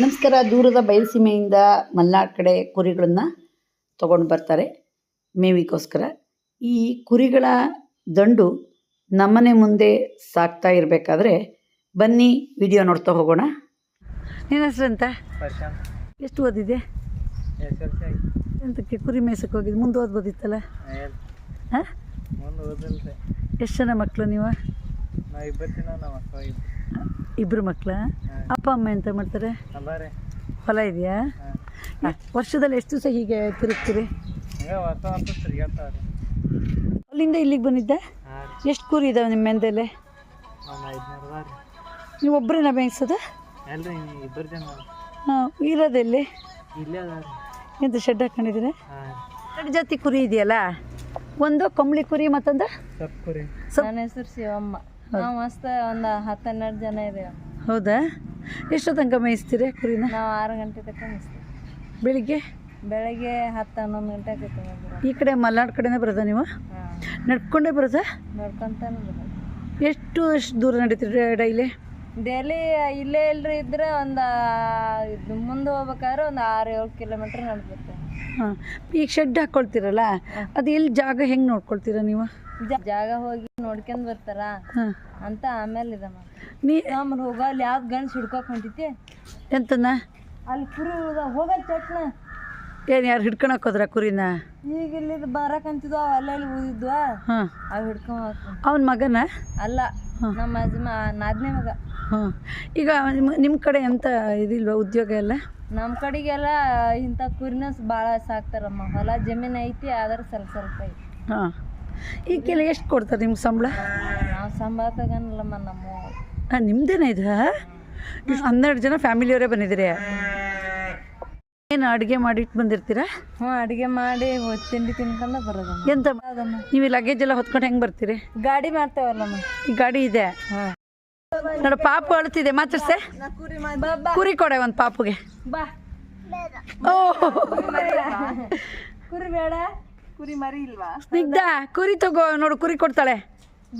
ನಮಸ್ಕಾರ. ದೂರದ ಬಯಲುಸೀಮೆಯಿಂದ ಮಲೆನಾಡು ಕಡೆ ಕುರಿಗಳನ್ನು ತೊಗೊಂಡು ಬರ್ತಾರೆ ಮೇವಿಗೋಸ್ಕರ. ಈ ಕುರಿಗಳ ದಂಡು ನಮ್ಮನೆ ಮುಂದೆ ಸಾಕ್ತಾ ಇರಬೇಕಾದ್ರೆ ಬನ್ನಿ ವಿಡಿಯೋ ನೋಡ್ತಾ ಹೋಗೋಣ. ನಿನ್ನ ಹೆಸರಂತ ಎಷ್ಟು ಓದಿದೆ ಎಂತಕ್ಕೆ ಕುರಿ ಮೇಯ್ಸಕ್ಕೆ ಹೋಗಿದ್ದು? ಮುಂದೆ ಓದ್ಬೋದಿತ್ತಲ್ಲ ಹಾಂ? ಎಷ್ಟು ಜನ ಮಕ್ಕಳು ನೀವು? ನಾವು ಇಬ್ಬರು ಮಕ್ಕಳ ಅಪ್ಪ ಅಮ್ಮ ಎಂತ ಮಾಡ್ತಾರೆ? ಹೊಲ ಇದೆಯಾ? ವರ್ಷದಲ್ಲಿ ಎಷ್ಟು ದಿವಸ ಹೀಗೆ ತಿರುಗ್ತೀರಿ? ಅಲ್ಲಿಂದ ಇಲ್ಲಿಗೆ ಬಂದಿದ್ದೆ? ಎಷ್ಟು ಕುರಿ ಇದಾವೆ ನಿಮ್ಮ ಮೆಂದೆಲೆ? ನೀವು ಒಬ್ಬರೇನ ಬೇಯಿಸೋದು ಜನ ಹಾಂ ಇರೋದೆಲ್ಲಿ ಎಂತ ಶೆಡ್ ಹಾಕೊಂಡಿದ್ದೀರಾ? ಎರಡು ಜಾತಿ ಕುರಿ ಇದೆಯಲ್ಲ? ಒಂದು ಕಂಬಳಿ ಕುರಿ ಮತ್ತೊಂದು? ನನ್ನ ಹೆಸರು ಶಿವಮ್ಮ. ನಾವು ಮಸ್ತ್ ಒಂದು ಹತ್ತು ಹನ್ನೆರಡು ಜನ ಇದೇವೆ. ಹೌದಾ? ಎಷ್ಟು ತನಕ ಮೇಯಿಸ್ತೀರಿ ಕುರಿನ? ನಾವು ಆರು ಗಂಟೆ ತನಕ ಮೇಯಿಸ್ತೀವಿ. ಬೆಳಿಗ್ಗೆ? ಬೆಳಗ್ಗೆ ಹತ್ತು ಹನ್ನೊಂದು ಗಂಟೆ ಆಗೈತೆ ಈ ಕಡೆ ಮಲ್ನಾಡು ಕಡೆನೇ ಬರೋದಾ ನೀವು? ನಡ್ಕೊಂಡೇ ಬರೋದಾ? ನಡ್ಕೊಂತಾನೆ ಬರೋದು. ಎಷ್ಟು ಎಷ್ಟು ದೂರ ನಡೀತೀರಿ ಡೈಲಿ? ಡೈಲಿ ಇಲ್ಲೇ ಇಲ್ರಿ ಇದ್ರೆ ಒಂದು ಇದು ಮುಂದೆ ಹೋಗ್ಬೇಕಾದ್ರೆ ಒಂದು ಆರು ಏಳು ಕಿಲೋಮೀಟ್ರ್ ನಡ್ಬೇಕು. ಹಾಂ. ಈಗ ಶೆಡ್ ಹಾಕ್ಕೊಳ್ತೀರಲ್ಲ ಅದು ಎಲ್ಲಿ ಜಾಗ ಹೆಂಗೆ ನೋಡ್ಕೊಳ್ತೀರಾ ನೀವು? ಜಾಗ ಹೋಗಿ ನೋಡ್ಕೊಂಡ್ ಬರ್ತಾರ? ಅಂತ ಆಮೇಲೆ ಇದಮ್ಮ ನೀ ಆಮೇಲೆ ಹೋಗ ಅಲ್ಲಿ ಯಾವ್ದು ಗಂಡ್ಸ್ ಹಿಡ್ಕೊಕ್ ಹೊಂಟಿತಿ ಎಂತನ ಅಲ್ಲಿ ಕುರಿ ಉಳ್ದ ಹೋಗಲ್ ಚಟ್ನ. ಏನ್ ಯಾರು ಹಿಡ್ಕೊಳಕ್ ಹೋದ್ರ ಕುರಿನ? ಈಗ ಇಲ್ಲಿ ಬರಕಂತಿದ್ವು ಅವು ಅಲ್ಲಲ್ಲಿ ಊದಿದ್ವಾ. ಅಲ್ಲಿ ಹಿಡ್ಕೊ ಹಿಡ್ಕೊಂಡ್ ಹೋಗ್ತಾನೆ ಅವನ ಮಗನ? ಅಲ್ಲ ನಮ್ಮ ಅಜ್ಮ ನಾದ್ನೇ ಮಗ. ಹಾಂ. ಈಗ ನಿಮ್ಮ ನಿಮ್ಮ ಕಡೆ ಎಂತ ಇದಿಲ್ವಾ ಉದ್ಯೋಗ ಎಲ್ಲ? ನಮ್ಮ ಕಡೆಗೆಲ್ಲ ಇಂಥ ಕುರಿನ ಭಾಳ ಸಾಕ್ತಾರಮ್ಮ. ಹೊಲ ಜಮೀನು ಐತಿ ಆದ್ರೆ ಸ್ವಲ್ಪ ಸ್ವಲ್ಪ ಐತಿ. ಹಾಂ. ಈಗೆಲ್ಲ ಎಷ್ಟು ಕೊಡ್ತಾರೆ ನಿಮ್ಗೆ ಸಂಬಳ? ನಾವು ಸಂಬಳ ತಗೊಂಡಿಲ್ಲಮ್ಮ ನಮ್ಮ ಹಾಂ ನಿಮ್ದೇನ ಇದು ಹನ್ನೆರಡು ಜನ ಫ್ಯಾಮಿಲಿಯವರೇ ಬಂದಿದ್ದೀರಿ. ಏನು ಅಡುಗೆ ಮಾಡಿಟ್ಟು ಬಂದಿರ್ತೀರಾ? ಹ್ಞೂ ಅಡುಗೆ ಮಾಡಿ ಹೊತ್ತು ತಿಂಡಿ ತಿನ್ಕೊಂಡು ಬರೋದು ಎಂತ ನೀವು ಲಗೇಜ್ ಎಲ್ಲ ಹೊತ್ಕೊಂಡು ಹೆಂಗೆ ಬರ್ತೀರಿ? ಗಾಡಿ ಮಾಡ್ತೇವಲ್ಲಮ್ಮ. ಈ ಗಾಡಿ ಇದೆ. ನೋಡ ಪಾಪು ಅಳ್ತಿದೆ ಮಾತಾಡ್ಸೆ? ಕುರಿ ಕೊಡೆ ಒಂದು ಪಾಪುಗೆ. ಬಾ. ಓ ಕುರಿ ಬೇಡ. ಕುರಿ ಮರಿ ಇಲ್ವಾ? ಸ್ನಿಗ್ಧ ಕುರಿ ತಗೋ ನೋಡು ಕುರಿ ಕೊಡ್ತಾಳೆ.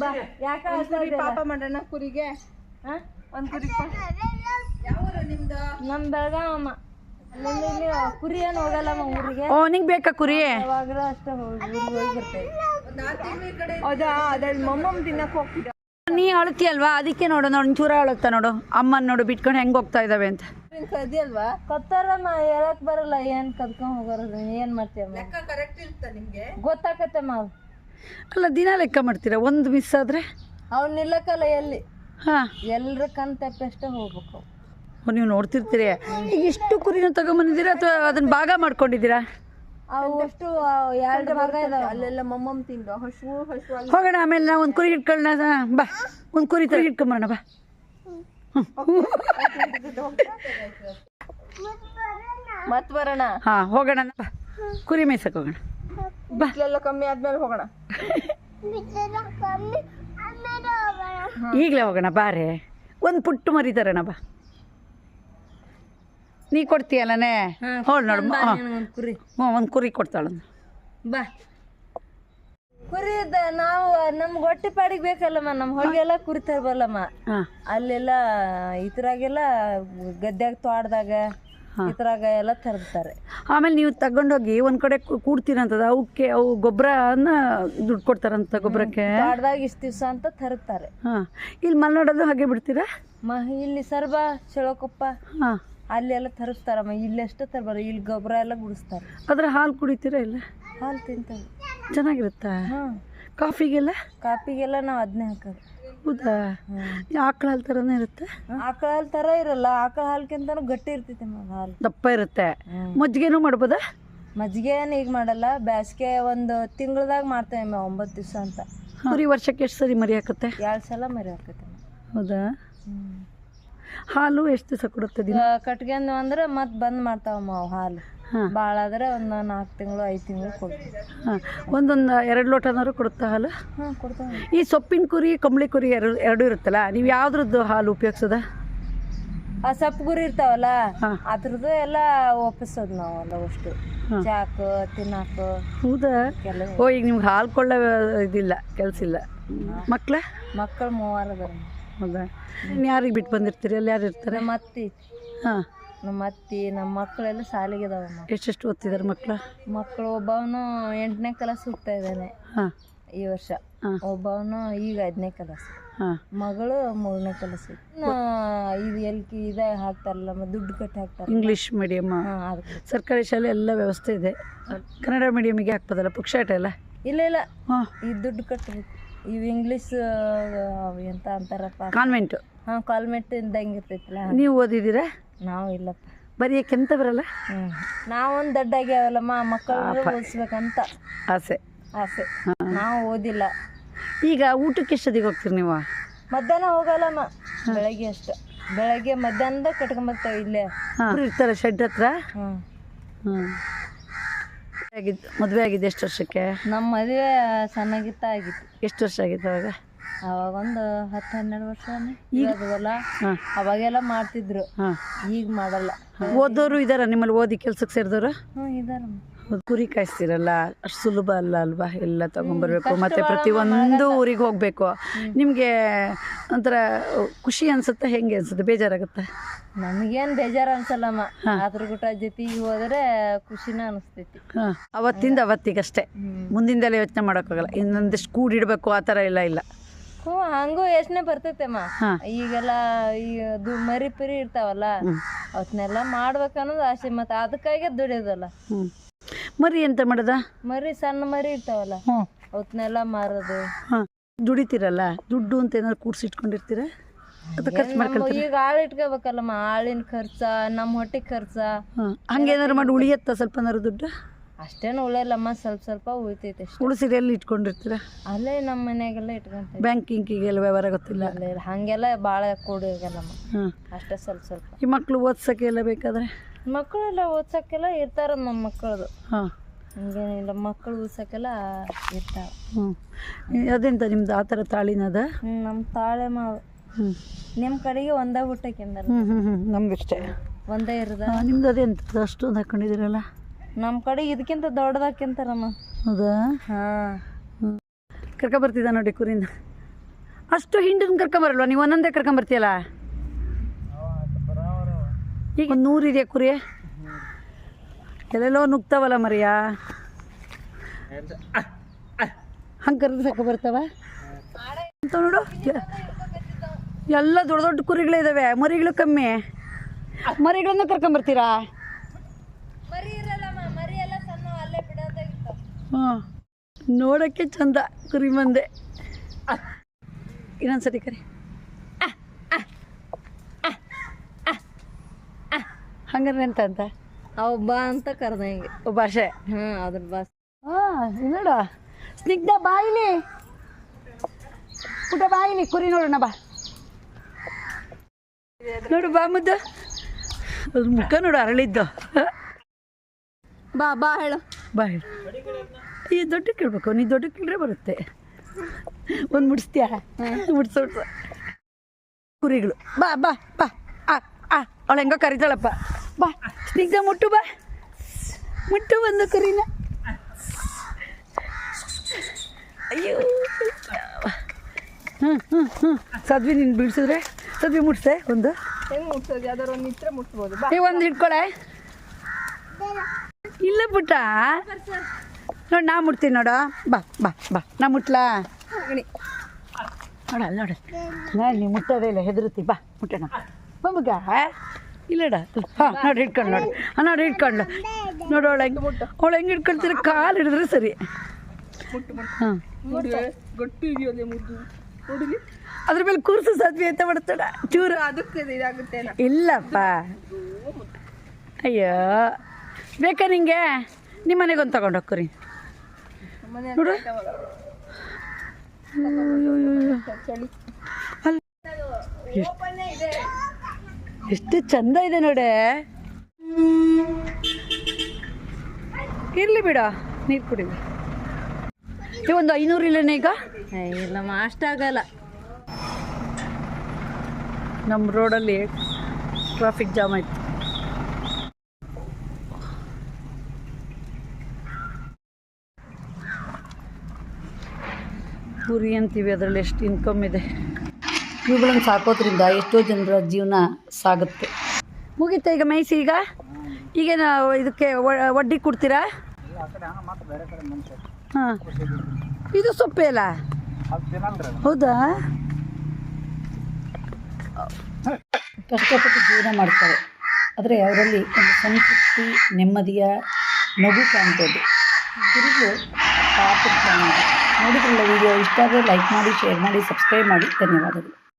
ಬಾ ಯಾಕೆ ಪಾಪ ಮಾಡೋಣ ಕುರಿಗೆ. ಒಂದ್ ಕುರಿ ನಮ್ ಬೆಳಗಾವಮ್ಮ. ಇಲ್ಲಿ ಕುರಿ ಏನು ಹೋಗಲ್ಲಮ್ಮ ಊರಿಗೆ? ಓ ನಿಂಗೆ ಬೇಕಾ ಕುರಿ? ಯಾವಾಗ್ಲೂ ಅಷ್ಟೇ ಹೋಗಿ ಹೋಗಿ ಬರ್ತೇವೆ. ಹೌದಾ? ಅದ್ರಲ್ಲಿ ಮಮ್ಮಮ್ ತಿನ್ನಕ್ ಹೋಗ್ತಿದ್ದ. ನೀ ಅಳ್ತಿಯಲ್ವಾ ಅದಕ್ಕೆ ನೋಡು ನೋಡು ಚೂರ ಅಳತ್ತ ನೋಡು. ಅಮ್ಮನ ನೋಡು ಬಿಟ್ಕೊಂಡು ಹೆಂಗೆ ಹೋಗ್ತಾ ಇದ್ದಾವೆ ಅಂತ. ಸದಿ ಅಲ್ವಾ? ಕತ್ತಾರಮ್ಮ ಹೇಳಕ್ ಬರಲ್ಲ. ಏನ್ ಕದ್ಕೊಂಡ್ ಹೋಗೋರದು? ಏನ್ ಮಾಡ್ತೀಯಮ್ಮ ಕರೆಕ್ಟ್ ಇರ್ತ ನಿಮ್ಗೆ? ಗೊತ್ತಾಕತ್ತಮ್ಮ ಅವ್ ಅಲ್ಲ ದಿನ ಲೆಕ್ಕ ಮಾಡ್ತೀರಾ? ಒಂದು ಮಿಸ್ ಆದರೆ? ಅವ್ನು ನಿಲ್ಲಕ್ಕಲ್ಲ ಎಲ್ಲಿ? ಹಾಂ. ಎಲ್ರ ಕಣ್ ತಪ್ಪಷ್ಟೇ ಹೋಗ್ಬೇಕು. ನೀವು ನೋಡ್ತಿರ್ತೀರಿ. ಈಗ ಇಷ್ಟು ಕುರಿನ ತಗೊಂಬಂದಿದ್ದೀರಾ ಅಥವಾ ಅದನ್ನ ಭಾಗ ಮಾಡ್ಕೊಂಡಿದ್ದೀರಾ? ಅವು ಅಷ್ಟು ಎರಡು ಭಾಗ ಇದಾವೆ. ಅಲ್ಲೆಲ್ಲ ಮಮ್ಮಮ್ ತಿಂದು. ಹಶು ಹಶು ಹೋಗೋಣ ಆಮೇಲೆ ನಾವು ಒಂದು ಕುರಿ ಇಟ್ಕೊಳ್ಳೋಣ ಬಾ. ಒಂದು ಕುರಿ ತರ ಇಟ್ಕೊಂಬರೋಣ ಬಾ. ಮತ್ ಬರೋಣ? ಹಾಂ ಹೋಗೋಣ ಬಾ. ಕುರಿ ಮೇಯ್ಸಕ್ಕೆ ಹೋಗೋಣ. ಬಾ. ಬಿಸ್ಲೆಲ್ಲ ಕಮ್ಮಿ ಆದ್ಮೇಲೆ ಹೋಗೋಣ. ಈಗಲೇ ಹೋಗೋಣ ಬಾರೆ. ಒಂದು ಪುಟ್ಟು ಮರಿ ತರೋಣ ಬಾ. ನೀ ಕೊಡ್ತೀಯಲ್ಲನೇ? ಹೋಳ್ ನೋಡು ಒಂದ್ ಕುರಿ. ಹ್ಞೂ ಒಂದು ಕುರಿ ಕೊಡ್ತಾಳು ಬಾ. ಕುರಿ ನಾವು ನಮ್ಗೆ ಹೊಟ್ಟೆ ಪಾಡಿಗೆ ಬೇಕಲ್ಲಮ್ಮ ನಮ್ಮ ಹೊಗೆಲ್ಲ ಕುರಿ ತರಬಲ್ಲಮ್ಮ ಅಲ್ಲೆಲ್ಲ ಇದ್ರಾಗೆಲ್ಲ ಗದ್ಯಾಗ ತೋಟದಾಗ ಇದ್ರಾಗ ಎಲ್ಲ ತರ್ತಾರೆ. ಆಮೇಲೆ ನೀವು ತಗೊಂಡೋಗಿ ಒಂದ್ ಕಡೆ ಕೂಡ್ತೀರಂತದ ಅವಕ್ಕೆ ಅವು ಗೊಬ್ಬರನ ದುಡ್ಡು ಕೊಡ್ತಾರಂತ ಗೊಬ್ಬರಕ್ಕೆ ತೋಟದಾಗ ಇಷ್ಟು ದಿವಸ ಅಂತ ತರ್ತಾರೆ. ಹಾಂ. ಇಲ್ಲಿ ಮಲ್ನಾಡೋದು ಹಾಗೆ ಬಿಡ್ತೀರಾ? ಮ ಇಲ್ಲಿ ಸರ್ಬ ಚಳಕೊಪ್ಪ. ಹಾಂ. ಅಲ್ಲೆಲ್ಲ ತರಿಸ್ತಾರಮ್ಮ. ಇಲ್ಲಿ ಅಷ್ಟೇ ತರಬಾರ ಇಲ್ಲಿ ಗೊಬ್ಬರ ಎಲ್ಲ ಗುಡಿಸ್ತಾರೆ. ಅದ್ರ ಹಾಲು ಕುಡಿತೀರಾ ಇಲ್ಲ? ಹಾಲು ತಿಂತಾರೆ ಚೆನ್ನಾಗಿರುತ್ತಾ? ಹಾಂ. ಕಾಫಿಗೆಲ್ಲ? ಕಾಪಿಗೆಲ್ಲ ನಾವು ಅದನ್ನೇ ಹಾಕೋದು. ಹೌದಾ? ಆಕಳ ಹಾಲು ಥರನೇ ಇರುತ್ತೆ? ಆಕಳ ಹಾಲು ಥರ ಇರಲ್ಲ. ಆಕಳ ಹಾಲ್ಕಿಂತನೂ ಗಟ್ಟಿ ಇರ್ತೈತೆ ಮ್ಯಾಮ್ ಹಾಲು. ದಪ್ಪ ಇರುತ್ತೆ. ಮಜ್ಜಿಗೆನೂ ಮಾಡ್ಬೋದಾ? ಮಜ್ಜಿಗೆ ಏನು ಈಗ ಮಾಡಲ್ಲ. ಬ್ಯಾಸ್ಗೆ ಒಂದು ತಿಂಗಳದಾಗ ಮಾಡ್ತೇವೆ ಅಮ್ಮ ಒಂಬತ್ತು ದಿವಸ ಅಂತ. ಕುರಿ ವರ್ಷಕ್ಕೆ ಎಷ್ಟು ಸರಿ ಮರಿ ಹಾಕುತ್ತೆ? ಎರಡು ಸಲ ಮರಿ ಹಾಕತ್ತೆ ಹೌದಾ? ಹಾಲು ಎಷ್ಟು ದಿವಸ ಕೊಡುತ್ತೆ ದಿನ? ಕಟ್ಕೊಂಡು ಅಂದ್ರೆ ಮತ್ತೆ ಬಂದ್ ಮಾಡ್ತಾವಮ್ಮ ಅವು ಹಾಲು. ಭಾಳ ಆದ್ರೆ ಒಂದು ನಾಲ್ಕು ತಿಂಗಳು ಐದು ತಿಂಗಳು ಕೊಡ್ತೀವಿ. ಹಾಂ. ಒಂದೊಂದು ಎರಡು ಲೋಟನಾದ್ರು ಕೊಡುತ್ತಾ ಹಾಲು? ಹಾಂ ಕೊಡ್ತಾವೆ. ಈ ಸೊಪ್ಪಿನ ಕುರಿ ಕಂಬಳಿ ಕುರಿ ಎರಡು ಎರಡು ಇರುತ್ತಲ್ಲ ನೀವು ಯಾವ್ದ್ರದ್ದು ಹಾಲು ಉಪಯೋಗಿಸೋದ? ಆ ಸೊಪ್ಪು ಗುರಿ ಇರ್ತಾವಲ್ಲ ಹಾಂ. ಅದ್ರದ್ದು ಎಲ್ಲ ಒಪ್ಪಿಸೋದು ನಾವು ಎಲ್ಲ ಅಷ್ಟು. ಹಾಂ. ಚಾಕು ತಿನ್ನಾಕು. ಹೌದಾ? ಓ ಈಗ ನಿಮ್ಗೆ ಹಾಲು ಕೊಳ್ಳೋ ಇದಿಲ್ಲ ಕೆಲಸ ಇಲ್ಲ. ಮಕ್ಕಳ ಮಕ್ಕಳು ಮೂವರು ಅದಾರ. ಹೌದಾ? ಯಾರಿಗೆ ಬಿಟ್ಟು ಬಂದಿರ್ತೀರಿ? ಅಲ್ಲಿ ಯಾರು ಇರ್ತಾರೆ? ನಮ್ಮ ಅತ್ತಿ ಹಾಂ. ನಮ್ಮ ಅತ್ತಿ ನಮ್ಮ ಮಕ್ಕಳೆಲ್ಲ ಶಾಲೆಗೆ ಇದಾವಮ್ಮ ಎಷ್ಟೆಷ್ಟು ಓದ್ತಿದ್ದಾರೆ ಮಕ್ಕಳು? ಮಕ್ಕಳು ಒಬ್ಬವನು ಎಂಟನೇ ಕ್ಲಾಸ್ ಹೋಗ್ತಾ ಇದ್ದಾನೆ ಹಾಂ. ಈ ವರ್ಷ. ಹಾಂ. ಒಬ್ಬವನು ಈಗ ಐದನೇ ಕ್ಲಾಸ್ ಹಾಂ. ಮಗಳು ಮೂರನೇ ಕ್ಲಾಸ್ ಇದು ಎಲ್ ಕಿ ಇದ ಹಾಕ್ತಾರಲ್ಲ ಮ- ದುಡ್ಡು ಕಟ್ಟಿ ಹಾಕ್ತಾರೆ ಇಂಗ್ಲೀಷ್ ಮೀಡಿಯಮ್ ಹಾಂ ಅದಕ್ಕೆ. ಸರ್ಕಾರಿ ಶಾಲೆ ಎಲ್ಲ ವ್ಯವಸ್ಥೆ ಇದೆ. ಕನ್ನಡ ಮೀಡಿಯಮಿಗೆ ಹಾಕ್ಬೋದಲ್ಲ ಪುಕ್ಷಾಟ ಎಲ್ಲ? ಇಲ್ಲ ಇಲ್ಲ. ಹಾಂ. ಈ ದುಡ್ಡು ಕಟ್ಟಬೇಕು ಇವು ಇಂಗ್ಲೀಷ್ ಎಂತ ಅಂತಾರಪ್ಪ? ಕಾನ್ವೆಂಟ್ ಹಾಂ ಕಾನ್ವೆಂಟ್ ಇದ್ದಂಗೆ ಇರ್ತೈತಲ್ಲ? ನೀವು ಓದಿದ್ದೀರಾ? ನಾವು ಇಲ್ಲಪ್ಪ. ಬರೀ ಎಂತ ಬರಲ್ಲ ಹ್ಞೂ ನಾವೊಂದು ದೊಡ್ಡಾಗ್ಯಾವಲ್ಲಮ್ಮ ಮಕ್ಕಳು ಓದಿಸ್ಬೇಕಂತ. ಆಸೆ. ಆಸೆ. ನಾವು ಓದಿಲ್ಲ. ಈಗ ಊಟಕ್ಕೆ ಎಷ್ಟೊತ್ತಿಗೆ ಹೋಗ್ತೀರಿ ನೀವು? ಮಧ್ಯಾಹ್ನ ಹೋಗಲ್ಲಮ್ಮ. ಬೆಳಗ್ಗೆ ಅಷ್ಟು. ಬೆಳಗ್ಗೆ ಮಧ್ಯಾಹ್ನದ ಕಟ್ಕೊಂಬರ್ತೇವೆ ಇಲ್ಲೇ. ಇರ್ತಾರೆ ಶೆಡ್ ಹತ್ರ? ಹ್ಞೂ ಹ್ಞೂ ಆಗಿದ್ದು ಮದುವೆ ಆಗಿದ್ದು ಎಷ್ಟು ವರ್ಷಕ್ಕೆ? ನಮ್ಮ ಮದುವೆ ಸಣ್ಣಗಿತ್ತ ಆಗಿತ್ತು. ಎಷ್ಟು ವರ್ಷ ಆಗಿತ್ತು ಅವಾಗ? ಅವಾಗ ಒಂದು ಹತ್ತು ಹನ್ನೆರಡು ವರ್ಷ ಹಾಂ. ಅವಾಗೆಲ್ಲ ಮಾಡ್ತಿದ್ರು. ಹಾಂ. ಈಗ ಮಾಡಲ್ಲ. ಓದೋರು ಇದಾರ ನಿಮ್ಮಲ್ಲಿ ಓದಿ ಕೆಲ್ಸಕ್ಕೆ ಸೇರಿದವರು? ಹ್ಞೂ ಇದಾರಮ್ಮ ಕುರಿ ಕಾಯಿಸ್ತಿರಲ್ಲ ಅಷ್ಟು ಸುಲಭ ಅಲ್ಲ ಅಲ್ವಾ? ಎಲ್ಲ ತಗೊಂಡ್ಬರ್ಬೇಕು ಮತ್ತೆ ಪ್ರತಿಯೊಂದು ಊರಿಗೆ ಹೋಗಬೇಕು. ನಿಮಗೆ ಒಂಥರ ಖುಷಿ ಅನ್ಸುತ್ತೆ? ಹೆಂಗೆ ಅನ್ಸುತ್ತೆ? ಬೇಜಾರಾಗುತ್ತೆ? ನಮಗೇನು ಬೇಜಾರು ಅನ್ಸಲ್ಲಮ್ಮ ಅದ್ರ ಗುಟ ಜೊತೆ ಹೋದ್ರೆ ಖುಷಿನ ಅನಿಸ್ತೈತಿ. ಅವತ್ತಿಂದ ಅವತ್ತಿಗಷ್ಟೇ. ಮುಂದಿಂದಲೇ ಯೋಚನೆ ಮಾಡೋಕ್ಕಾಗಲ್ಲ. ಇನ್ನೊಂದಿಷ್ಟು ಕೂಡಿಡಬೇಕು ಆ ಥರ ಇಲ್ಲ ಇಲ್ಲ. ಹ್ಞೂ ಹಂಗೂ ಯೋಚನೆ ಬರ್ತೈತೆಮ್ಮ ಈಗೆಲ್ಲ ಈ ದು ಮರಿ ಪರಿ ಇರ್ತಾವಲ್ಲ ಅವತ್ನೆಲ್ಲ ಮಾಡ್ಬೇಕನ್ನೋದು ಆಸೆ ಮತ್ತೆ ಅದಕ್ಕಾಗೆ ದುಡಿಯೋದಲ್ಲ. ಮರಿ ಎಂತ ಮಾಡದ? ಮರಿ ಸಣ್ಣ ಮರಿ ಇರ್ತಾವಲ್ಲ ಹ್ಞೂ. ಅವತ್ನೆಲ್ಲ ಮಾರೋದು. ಹಾಂ. ದುಡಿತೀರಲ್ಲ? ದುಡ್ಡು ಅಂತ ಏನಾದ್ರು ಕೂಡ್ಸಿ ಇಟ್ಕೊಂಡಿರ್ತೀರ ಖರ್ಚು ಮಾಡ್ಕೊಳ್ತೀರ? ಈಗ ಆಳ್ ಇಟ್ಕೋಬೇಕಲ್ಲಮ್ಮ ಆಳಿನ ಖರ್ಚ ನಮ್ಮ ಹೊಟ್ಟೆ ಖರ್ಚ. ಹಾಂ. ಹಂಗೇನಾದ್ರು ಮಾಡಿ ಉಳಿಯತ್ತ ಸ್ವಲ್ಪ ದುಡ್ಡು? ಅಷ್ಟೇನು ಉಳಿಯಲ್ಲಮ್ಮ ಸ್ವಲ್ಪ ಸ್ವಲ್ಪ ಉಳಿತೈತೆ ಅಷ್ಟೇ. ಉಳಿಸಿರಿ ಎಲ್ಲಿ ಇಟ್ಕೊಂಡಿರ್ತೀರ? ಅಲ್ಲೇ ನಮ್ಮ ಮನ್ಯಾಗೆಲ್ಲ ಇಟ್ಕೊಂತೀವಿ. ಬ್ಯಾಂಕಿಂಗಿಗೆಲ್ಲ ವ್ಯವಹಾರ ಗೊತ್ತಿಲ್ಲ. ಅಲ್ಲೇ ಹಾಗೆಲ್ಲ ಭಾಳ ಕೊಡೋಗಲ್ಲಮ್ಮ ಹಾಂ ಅಷ್ಟೇ ಸ್ವಲ್ಪ ಸ್ವಲ್ಪ. ಈ ಮಕ್ಕಳು ಓದ್ಸಕ್ಕೆ ಎಲ್ಲ ಬೇಕಾದ್ರೆ? ಮಕ್ಕಳೆಲ್ಲ ಓದ್ಸಕ್ಕೆಲ್ಲ ಇರ್ತಾರ ಮಕ್ಕಳದು. ಹಾಂ. ಹಂಗೇನಿಲ್ಲ ಮಕ್ಕಳು ಓದ್ಸಕ್ಕೆಲ್ಲ ಇರ್ತಾವ ಹ್ಞೂ ಅದೆಂತ ನಿಮ್ದು? ಆ ಥರ ತಾಳಿನದ? ಹ್ಞೂ ನಮ್ಮ ತಾಳೆ ಮಾವು ಹ್ಞೂ ನಿಮ್ಮ ಕಡೆಗೆ ಒಂದೇ ಊಟಕ್ಕಿಂದ ಹ್ಞೂ ಹ್ಞೂ ಹ್ಞೂ ನಮ್ಗಷ್ಟೇ ಒಂದೇ ಇರದ? ನಿಮ್ದು ಅದೆಂತ? ಅಷ್ಟೊಂದು ಹಾಕೊಂಡಿದ್ದೀರಲ್ಲ? ನಮ್ಮ ಕಡೆ ಇದಕ್ಕಿಂತ ದೊಡ್ಡದಾಕ್ಯಂತಾರಮ್ಮ ಹೌದಾ? ಹಾಂ. ಹ್ಞೂ ಕರ್ಕೊಂಬರ್ತಿದ್ದ ನೋಡಿ ಕುರಿನ. ಅಷ್ಟು ಹಿಂಡನ್ನ ಕರ್ಕೊಂಬರಲ್ವ? ನೀವು ಒಂದೊಂದೇ ಕರ್ಕೊಂಬರ್ತೀಯಲ್ಲ? ಈಗ ನೂರು ನೂರಿದೆಯಾ ಕುರಿ. ಎಲ್ಲೆಲ್ಲೋ ನುಗ್ತಾವಲ್ಲ ಮರಿಯಾ? ಹಂಗೆ ಕರೆದು ಬರ್ತಾವ? ಅಂತ ನೋಡು. ಎಲ್ಲ ದೊಡ್ಡ ದೊಡ್ಡ ಕುರಿಗಳೇ ಇದ್ದಾವೆ ಮರಿಗಳು ಕಮ್ಮಿ. ಮರಿಗಳನ್ನ ಕರ್ಕೊಂಬರ್ತೀರಾ ಹಾಂ. ನೋಡೋಕ್ಕೆ ಚಂದ ಕುರಿ ಮಂದೆ. ಇನ್ನೊಂದ್ಸರಿ ಕರಿ. ಹಂಗಾರೆ ಎಂತ ಅಂತ? ಅವು ಬಾ ಅಂತ ಕರ್ದ ಹಿಂಗೆ. ಭಾಷೆ ಹಾಂ ಅದ್ರ ಬಾಸ್ ಹಾಂ ನೋಡು. ಸ್ನಿಗ್ಧ ಬಾಯಿಲಿ ಪುಟ ಬಾಯಿಲಿ ಕುರಿ ನೋಡೋಣ ಬಾ. ನೋಡು ಬಾ ಮುದ್ದು. ಅದ್ರ ಮುಖ ನೋಡು ಅರಳಿದ್ದು. ಬಾ ಬಾ ಹೇಳು. ಬಾ ಹೇಳು. ಈ ದೊಡ್ಡ ಕೇಳ್ಬೇಕು ನೀ ದೊಡ್ಡ ಕೇಳ್ರೆ ಬರುತ್ತೆ. ಒಂದು ಮುಡಿಸ್ತೀಯ? ಮುಡ್ಸು ಮುಡ್ಸು ಕುರಿಗಳು. ಬಾ ಬಾ ಬಾ. ಆ ಆ ಅವಳು ಹೆಂಗೋ ಕರಿತಾಳಪ್ಪ. ಬಾ ಸ್ನಿಗ್ಧ ಮುಟ್ಟು ಬಾ ಮುಟ್ಟು ಒಂದು ಕುರಿನ ಅಯ್ಯೋ ಹ್ಞೂ ಹ್ಞೂ ಹ್ಞೂ ಸದ್ವಿ ನೀನು ಬೀಳ್ಸಿದ್ರೆ ಸದ್ವಿ ಮುಟ್ಸೆ ಒಂದು ಹೆಂಗ್ ಮುಟ್ಸೋದು ಯಾವ್ದಾರು ಒಂದು ಇದ್ರೆ ಮುಟ್ಸ್ಬೋದು ಬಾ ಏ ಒಂದು ಹಿಡ್ಕೊಳೆ ಇಲ್ಲ ಪುಟ್ಟ ನೋಡಿ ನಾ ಮುಟ್ತೀನಿ ನೋಡು ಬಾ ಬಾ ಬಾ ನಾ ಮುಟ್ಲಾ ಹೋಗಣಿ ನೋಡ ಅಲ್ಲಿ ನೋಡು ನಾನು ನೀವು ಮುಟ್ಟೋದೇ ಇಲ್ಲ ಹೆದರುತ್ತಿ ಬಾ ಮುಟ್ಟೋಣ ಬಮ್ಮಗ ಇಲ್ಲಡ? ಹಾಂ ನೋಡಿ ಹಿಡ್ಕೊಂಡು ನೋಡಿ. ಹಾಂ ನೋಡಿ ಹಿಡ್ಕೊಂಡು ನೋಡು. ಅವಳು ಹೆಂಗೆ ಅವಳು ಹೆಂಗೆ ಹಿಡ್ಕೊಳ್ತೀರ? ಕಾಲು ಹಿಡಿದ್ರೆ ಸರಿ. ಹಾಂ. ಅದ್ರ ಮೇಲೆ ಕೂರ್ಸು ಸದ್ವಿ ಅಂತ ಮಾಡ್ತಾಳ. ಚೂರು. ಅದಕ್ಕೆ ಇಲ್ಲಪ್ಪ. ಅಯ್ಯೋ. ಬೇಕಾ ನಿಂಗೆ? ನಿಮ್ಮ ಮನೆಗೊಂದು ಒಂದು ತಗೊಂಡು ಹೋಗ್ರಿ ನೋಡು ಅಲ್ಲ. ಎಷ್ಟು ಚಂದ ಇದೆ ನೋಡೆ. ಇರ್ಲಿ ಬಿಡ ನೀರು ಕುಡಿ ಈ ಒಂದು ಐನೂರು ಇಲ್ಲನೇ ಈಗ? ಇಲ್ಲಮ್ಮ ಅಷ್ಟಾಗಲ್ಲ ನಮ್ಮ ರೋಡಲ್ಲಿ ಟ್ರಾಫಿಕ್ ಜಾಮ್ ಆಯ್ತು. ಕುರಿ ಅಂತೀವಿ ಅದರಲ್ಲಿ ಎಷ್ಟು ಇನ್ಕಮ್ ಇದೆ. ಇವುಗಳನ್ನು ಸಾಕೋದ್ರಿಂದ ಎಷ್ಟೋ ಜನರ ಜೀವನ ಸಾಗುತ್ತೆ. ಮುಗೀತಾ ಈಗ ಮೇಯ್ಸಿ ಈಗ? ಈಗೇನು ಇದಕ್ಕೆ ಒಡ್ಡಿ ಕೊಡ್ತೀರಾ? ಹಾಂ. ಇದು ಸೊಪ್ಪೆ ಅಲ್ಲ? ಹೌದಾ? ಕಷ್ಟಪಟ್ಟು ಜೀವನ ಮಾಡ್ತಾರೆ. ಆದರೆ ಅವರಲ್ಲಿ ಒಂದು ಸಂತೃಪ್ತಿ, ನೆಮ್ಮದಿಯ ನಗು ಕಾಣ್ತದೆ. ತಿರುಗು ಪಾತ್ರ ನೋಡಿದ್ರಲ್ಲ ವಿಡಿಯೋ? ಇಷ್ಟ ಆದರೆ ಲೈಕ್ ಮಾಡಿ, ಶೇರ್ ಮಾಡಿ, ಸಬ್ಸ್ಕ್ರೈಬ್ ಮಾಡಿ. ಧನ್ಯವಾದಗಳು.